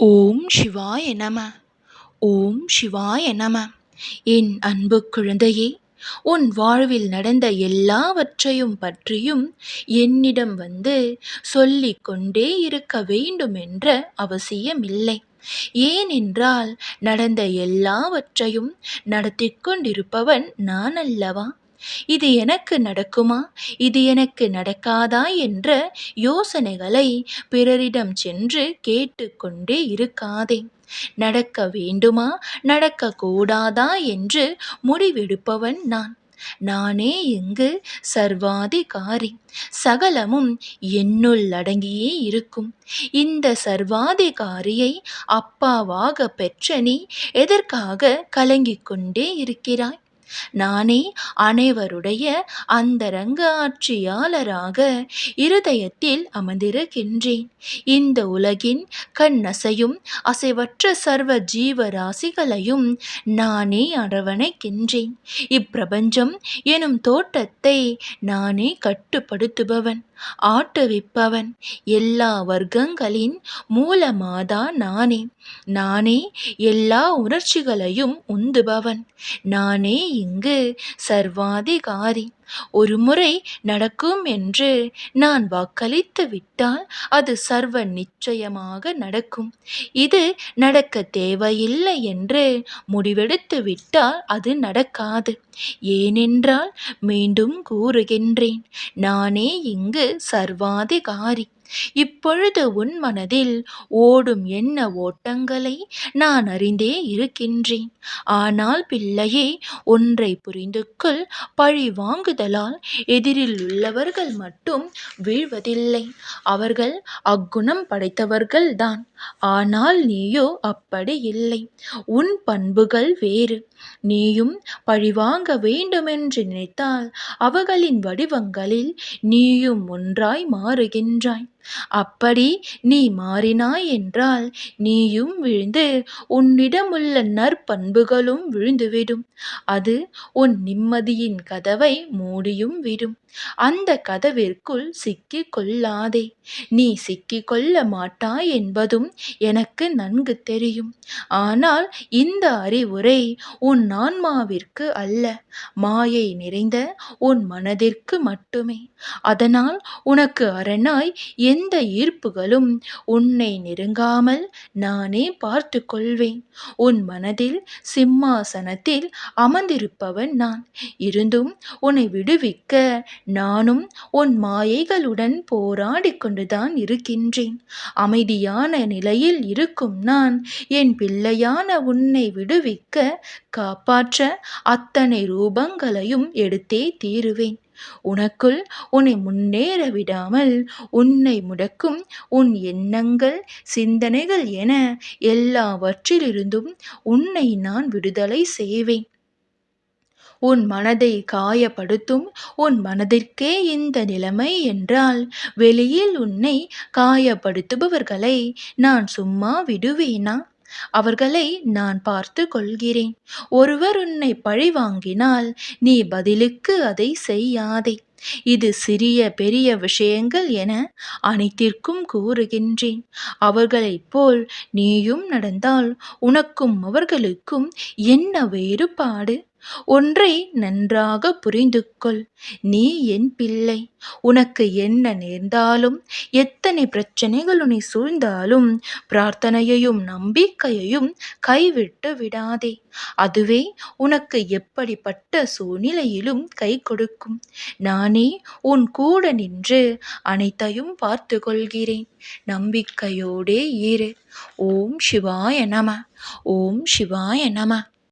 ஓம் சிவாய நம. ஓம் சிவாய நம. என் அன்பு குழந்தையே உன் வாழ்வில் நடந்த எல்லாவற்றையும் பற்றியும் என்னிடம் வந்து சொல்லிக் கொண்டே இருக்க வேண்டும் என்ற அவசியமில்லை. ஏனென்றால் நடந்த எல்லாவற்றையும் நடத்தி கொண்டிருப்பவன் நான் அல்லவா? இது எனக்கு நடக்குமா? இது எனக்கு நடக்காதா? என்ற யோசனைகளை பிறரிடம் சென்று கேட்டுக்கொண்டே இருக்காதே. நடக்க வேண்டுமா? நடக்கக்கூடாதா? என்று முடிவெடுப்பவன் நான். நானே இங்கு சர்வாதிகாரி. சகலமும் என்னுள் அடங்கியே இருக்கும். இந்த சர்வாதிகாரியை அப்பாவாக பெற்ற நீ எதற்காக கலங்கிக் கொண்டே இருக்கிறாய்? நானே அனைவருடைய அந்தரங்க ஆட்சியாளராக இருதயத்தில் அமர்ந்திருக்கின்றேன். இந்த உலகின் கண்ணசையும் அசைவற்ற சர்வ ஜீவராசிகளையும் நானே அரவணைக்கின்றேன். இப்பிரபஞ்சம் எனும் தோட்டத்தை நானே கட்டுப்படுத்துபவன். ஆட்டுவிப்பவன் எல்லா வர்க்கங்களின் மூலமாதா நானே. நானே எல்லா உணர்ச்சிகளையும் உந்துபவன். நானே இங்கு சர்வாதிகாரி. ஒரு முறை நடக்கும் என்று நான் வாக்களித்து விட்டால் அது சர்வ நிச்சயமாக நடக்கும். இது நடக்க தேவையில்லை என்று முடிவெடுத்து விட்டால் அது நடக்காது. ஏனென்றால் மீண்டும் கூறுகின்றேன் நானே இங்கு சர்வாதிகாரி. இப்பொழுது உன் மனதில் ஓடும் என்ன ஓட்டங்களை நான் அறிந்தே இருக்கின்றேன். ஆனால் பிள்ளையே ஒன்றை புரிந்து கொள் பழி வாங்குதலால் எதிரில் உள்ளவர்கள் மட்டும் வீழ்வதில்லை. அவர்கள் அக்குணம் படைத்தவர்கள்தான் ஆனால் நீயோ அப்படி இல்லை. உன் பண்புகள் வேறு. நீயும் பழிவாங்க வேண்டுமென்று நினைத்தால் அவர்களின் வடிவங்களில் நீயும் ஒன்றாய் மாறுகின்றாய். அப்படி நீ மாறினாய் என்றால் நீயும் விழுந்து உன்னிடமுள்ள நற்பண்புகளும் விழுந்துவிடும். அது உன் நிம்மதியின் கதவை மூடியும் விடும். அந்த கதவிற்குள் சிக்கிக் கொள்ளாதே. நீ சிக்கிக் கொள்ள மாட்டாய் என்பதும் எனக்கு நன்கு தெரியும். ஆனால் இந்த அறிவுரை உன் ஆன்மாவிற்கு அல்ல. மாயை நிறைந்த உன் மனதிற்கு மட்டுமே. அதனால் உனக்கு அரணாய் எந்த ஈர்ப்புகளும் உன்னை நெருங்காமல் நானே பார்த்து கொள்வேன் உன் மனதில் சிம்மாசனத்தில் அமர்ந்திருப்பவன் நான். இருந்தும் உன்னை விடுவிக்க நானும் உன் மாயைகளுடன் போராடி கொண்டுதான் இருக்கின்றேன். அமைதியான நிலையில் இருக்கும் நான் என் பிள்ளையான உன்னை விடுவிக்க காப்பாற்ற அத்தனை ரூபங்களையும் எடுத்தே தீருவேன். உனக்குள் உன்னை முன்னேற விடாமல் உன்னை முடக்கும் உன் எண்ணங்கள் சிந்தனைகள் என எல்லாவற்றிலிருந்தும் உன்னை நான் விடுதலை செய்வேன். உன் மனதை காயப்படுத்தும் உன் மனதிற்கே இந்த நிலைமை என்றால் வெளியில் உன்னை காயப்படுத்துபவர்களை நான் சும்மா விடுவேனா? அவர்களை நான் பார்த்து கொள்கிறேன். ஒருவர் உன்னை பழி வாங்கினால் நீ பதிலுக்கு அதை செய்யாதே. இது சிறிய பெரிய விஷயங்கள் என அனைத்திற்கும் கூறுகின்றேன். அவர்களைப் போல் நீயும் நடந்தால் உனக்கும் அவர்களுக்கும் என்ன வேறுபாடு? ஒன்றை நன்றாக புரிந்து கொள் நீ என் பிள்ளை. உனக்கு என்ன நேர்ந்தாலும் எத்தனை பிரச்சனைகள் உன்னை சூழ்ந்தாலும் பிரார்த்தனையையும் நம்பிக்கையையும் கைவிட்டு விடாதே. அதுவே உனக்கு எப்படிப்பட்ட சூழ்நிலையிலும் கை கொடுக்கும். நானே உன் கூட நின்று அனைத்தையும் பார்த்து கொள்கிறேன் நம்பிக்கையோடே இரு. ஓம் சிவாய நம. ஓம் சிவாய நம.